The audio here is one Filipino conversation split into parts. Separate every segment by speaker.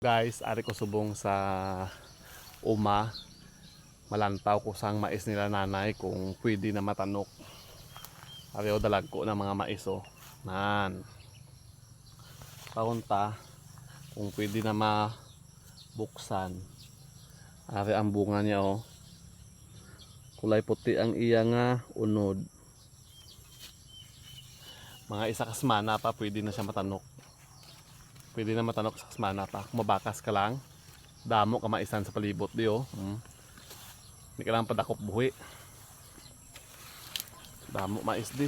Speaker 1: Guys, ari ko subong sa uma. Malantaw ko sang mais nila nanay kung pwede na matanok. Ari o dalag ko ng mga mais oh. Nan. Paunta kung pwede na mabuksan. Ari ang bunga niya oh. Kulay puti ang iya nga unod. Mga isa kasmana pa pwede na siya matanok. Pwede na matanok sa kasmana pa. Kung mabakas ka lang, damo ka maisan sa palibot di oh. Hmm. Hindi ka lang padakop buhi. Damo mais di.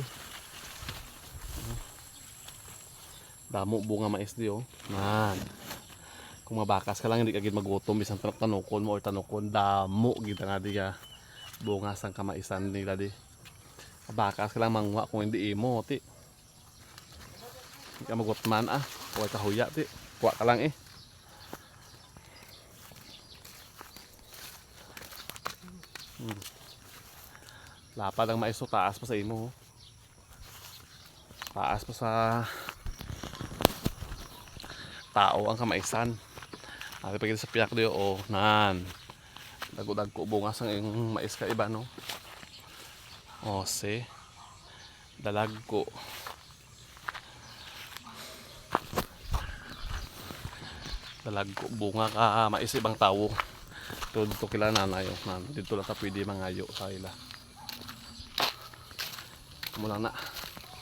Speaker 1: Hmm. Damo bunga mais di oh. Man. Kung mabakas ka lang, hindi ka gid magutom bisan tanok tanokon mo or tanokon damo gid nga di ka bunga sang kamaisan nila di. Mabakas ka lang mangwa kung hindi imo ti. Hindi ka magutman ah. Huwag ka huya ti. Kuha ka lang eh. Hmm. Lapad ang maiso, taas pa sa imo. Taas pa sa tao ang kamaisan. Ari pa kita sa piyak diyo, oh, nan. Dagudag ko bungas ang iyong mais ka iba, no? Oh, se. Dalag ko. Dalag ko bunga ka mais ibang tawo to dito kila nanay oh, nan dito lang ta pwede mangayo sa ila. Mo lang na